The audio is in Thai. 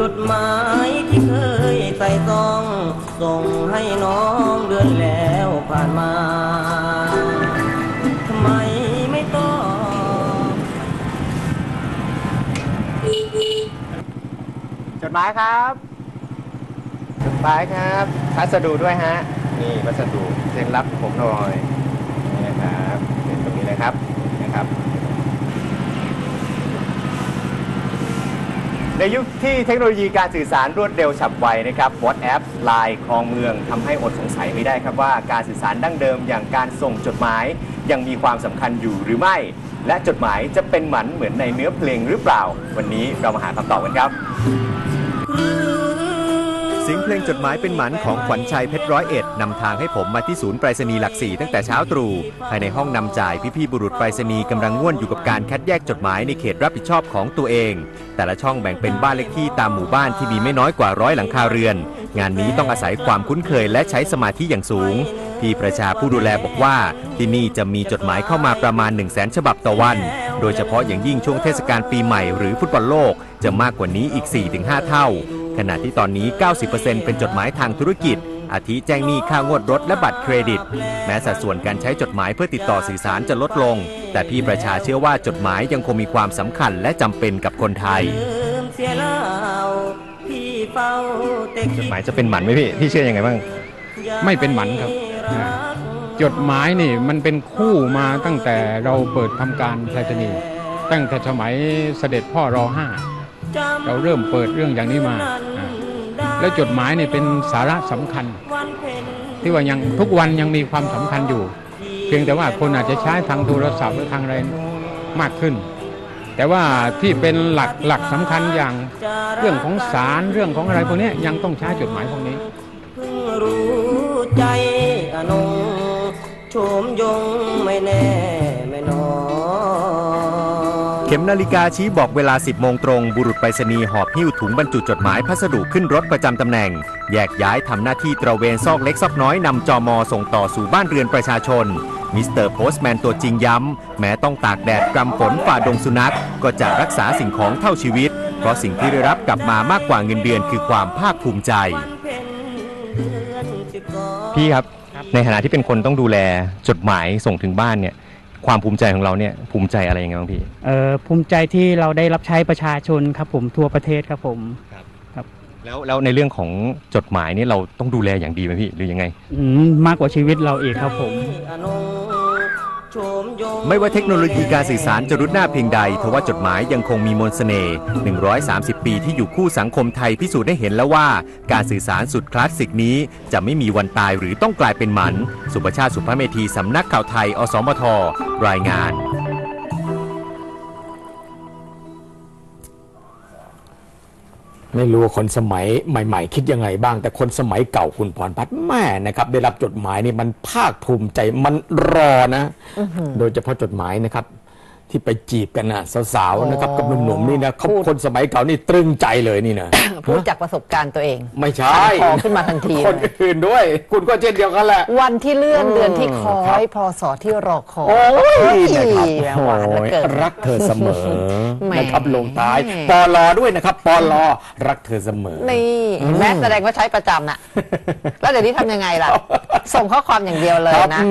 จดหมายที่เคยใส่ซอง ส่งให้น้องเดือนแล้วผ่านมาทำไมไม่ตอบจดหมายครับจดหมายครับพัสดุด้วยฮะ นี่พัสดุเซ็นรับผมหน่อยนี่นะครับเซ็นตรงนี้เลยครับนะครับ ในยุคที่เทคโนโลยีการสื่อสารรวดเร็วฉับไวนะครับ WhatsApp Line คลองเมืองทำให้อดสงสัยไม่ได้ครับว่าการสื่อสารดั้งเดิมอย่างการส่งจดหมาย ยังมีความสำคัญอยู่หรือไม่ และจดหมายจะเป็นหมันเหมือนในเนื้อเพลงหรือเปล่า วันนี้เรามาหาคำตอบกันครับ สียงเพลงจดหมายเป็นหมันของขวัญชัยเพชรร้อยเอ็ดนำทางให้ผมมาที่ศูนย์ไปรษณีย์หลักสี่ตั้งแต่เช้าตรู่ภายในห้องนำจ่ายพี่ๆบุรุษไปรษณีย์กำลังง่วนอยู่กับการคัดแยกจดหมายในเขตรับผิดชอบของตัวเอง แต่ละช่องแบ่งเป็นบ้านเลขที่ตามหมู่บ้านที่มีไม่น้อยกว่าร้อยหลังคาเรือน งานนี้ต้องอาศัยความคุ้นเคยและใช้สมาธิอย่างสูงพี่ประชาผู้ดูแลบอกว่า ที่นี่จะมีจดหมายเข้ามาประมาณ 1 0 0 0 0แสนฉบับต่อวัน โดยเฉพาะอย่างยิ่งช่วงเทศกาลปีใหม่หรือฟุตบอลโลกจะมากกว่านี้อีก 4-5 เท่า ขณะที่ตอนนี้ 90%เป็นจดหมายทางธุรกิจ อาทิแจ้งหนี้ค่างวดรถและบัตรเครดิต แม้สัดส่วนการใช้จดหมายเพื่อติดต่อสื่อสารจะลดลง แต่พี่ประชาเชื่อว่าจดหมายยังคงมีความสำคัญและจำเป็นกับคนไทยลืมเสียแล้วพี่เฝ้าแต่จคิดดหมายจะเป็นหมันไหมพี่ พี่เชื่อยังไงบ้าง ไม่เป็นหมันครับอ่าจดหมายนี่มันเป็นคู่มาตั้งแต่เราเปิดทำการไปรษณีย์ตั้งแต่สมัยเสด็จพ่อรอห้าเราเริ่มเปิดเรื่องอย่างนี้มาอ่า แล้วจดหมายเนี่ยเป็นสาระสำคัญ ที่ว่ายังทุกวันยังมีความสำคัญอยู่ เพียงแต่ว่าคนอาจจะใช้ทางโทรศัพท์หรือทางอะไรมากขึ้น แต่ว่าที่เป็นหลักหลักสำคัญอย่างเรื่องของสารเรื่องของอะไรพวกนี้ยังต้องใช้จดหมายพวกนี้เพิ่งรู้ใจอนงโฉมยงไม่แน่ ข็มนาฬิกาชี้บอกเวลา 10 โมงตรง บุรุษไปรษณีย์หอบหิ้วถุงบรรจุจดหมายพัสดุขึ้นรถประจำตำแหน่ง แยกย้ายทำหน้าที่ตระเวนซอกเล็กซอกน้อยนำจอมอส่งต่อสู่บ้านเรือนประชาชน มิสเตอร์โพสต์แมนตัวจริงย้ำ แม้ต้องตากแดดกำฝนฝ่าดงสุนัข ก็จะรักษาสิ่งของเท่าชีวิต เพราะสิ่งที่ได้รับกลับมามากกว่าเงินเดือนคือความภาคภูมิใจ พี่ครับ ในฐานะที่เป็นคนต้องดูแลจดหมายส่งถึงบ้านเนี่ย ความภูมิใจของเราเนี่ยภูมิใจอะไรยังไงบ้างพี่ เอ่อภูมิใจที่เราได้รับใช้ประชาชนครับผมทั่วประเทศครับผม แล้วแล้วในเรื่องของจดหมายนี่เราต้องดูแลอย่างดีไหมพี่หรือยังไง อืมมากกว่าชีวิตเราอีกครับผม ไม่ว่าเทคโนโลยีการสื่อสารจะรุดหน้าเพียงใดทว่าจดหมายยังคงมีมนสเสน่ห์ 130 ปีที่อยู่คู่สังคมไทยพิสูจน์ได้เห็นแล้วว่า การสื่อสารสุดคลาสสิกนี้ จะไม่มีวันตายหรือต้องกลายเป็นหมัน สุประชาติสุภเมธีสำนักข่าวไทย อสมท รายงาน ไม่รู้ว่าคนสมัยใหม่ ๆ คิดยังไงบ้าง แต่คนสมัยเก่าคุณพรพัฒน์แม่นะครับ ได้รับจดหมายนี่มันภาคภูมิใจมันรอนะ โดยเฉพาะจดหมายนะครับ ที่ไปจีบกันนะสาวๆนะครับกับหนุ่มๆนี่นะเขาคนสมัยเก่านี่ตรึงใจเลยนี่นะพูดจากประสบการณ์ตัวเอง ไม่ใช่พอขึ้นมาทันทีคนเลยอื่นด้วย คุณก็เช่นเดียวกันแหละ วันที่เลื่อนอืมเดือนที่คอครับยพศที่รอคอยโอ้ยนะครับแหมหวานเหลือเกินรักเธอเสมอแหมนะครับลงท้ายปอลอด้วยนะครับปอลอรักเธอเสมอนี่แม้แสดงว่าใช้ประจำน่ะ แล้วเดี๋ยวนี้ทำยังไงล่ะ ส่งข้อความอย่างเดียวเลยครับนะ